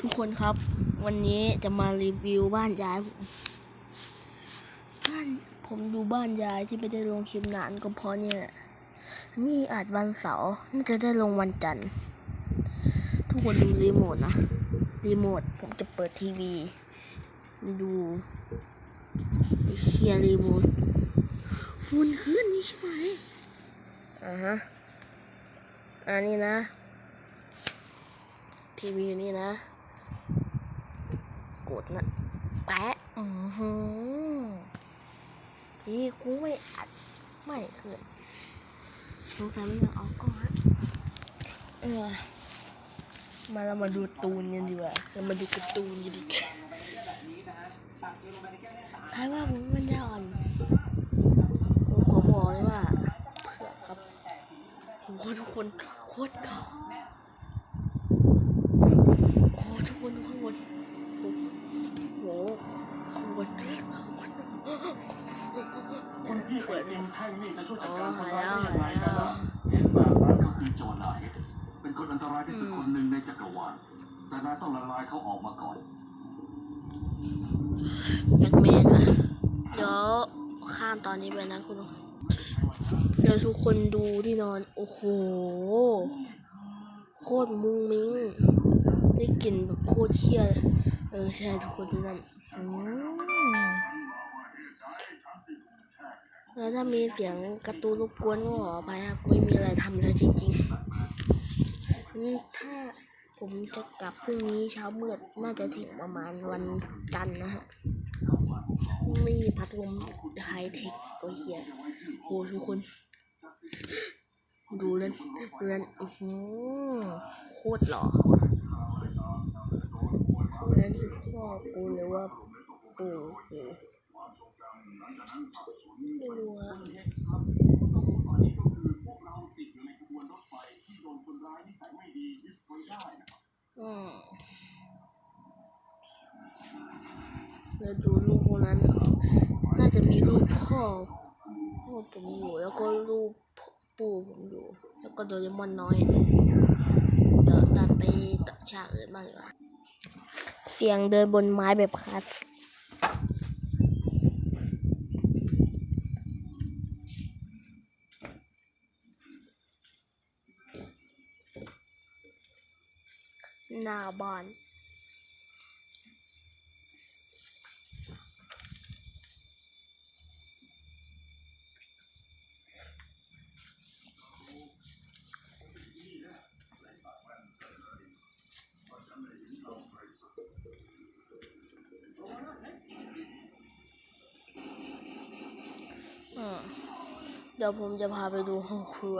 ทุกคนครับ วันนี้จะมารีวิวบ้านยายผมบ้านผมดูบ้านยายที่ไม่ได้ลงคลิปนานก็เพราะเนี่ย นี่อาจวันเสาร์น่าจะได้ลงวันจันทร์ทุกคนดูรีโมทนะรีโมทผมจะเปิดทีวี ดูไอเชียรีโมทฝุ่นขึ้นนี่ใช่ไหมอ่าฮะอันนี้นะ ทีวีอยู่นี่นะ กดนะ แปะอือหือพี่กูไม่อัด ไม่ขึ้นสงสัยมันจะออกก่อนเออมาเรามาดูตูนกันดีกว่า เรามาดูการ์ตูนกันดีกว่าใครว่าผมมันจะอ่อนผมขอบอกเลยว่าเผื่อครับผมว่าทุกคนโคตรเก่า พี่ไอติมแท่งนี่จะช่วยจัดการคนร้ายได้ยังหายไงแล้กันวนะเห็นแบบนั้นก็คือโจนาเอ็กซ์เป็นคนอันตรายที่สุดคนหนึ่งในจักรวาลแต่นายต้องละลายเขาออกมาก่อนแบ็กแมนว่ะเดี๋ยวข้ามตอนนี้ไปนะคุณเดี๋ยวทุกคนดูที่นอน โอ้โห โคตรมุ้งมิ้งได้กลิ่นแบบโคตรเที่ยเลยเออใช่ทุกคนดูนั่นอืม แล้วถ้ามีเสียงกร์ตูรบกวนก็ขออภัยครับไม่มีอะไรทำแล้วจริงๆถ้าผมจะกลับพรุ่งนี้เช้ามืดน่าจะถึงประมาณวันจันทร์นะฮะม่มีพัดลมไฮเทคก็เฮียโหทุกคน ดูนั่นดูนั่นอื้อหือโคตรหล่อนั่นคือพ่อกูเลยว่าปู่ อะอืมแล้วดูรูปพวกนั้น น่าจะมีรูปพ่อพ่อผมอยู่แล้วก็รูปปู่ผมอยู่ แล้วก็โดเรมอนน้อย เดี๋ยวตัดไปตัดฉากอื่นบ้างดีกว่าเสียงเดินบนไม้แบบคลาส หน้าบ้านเดี๋ยวผมจะพาไปดูห้องครัว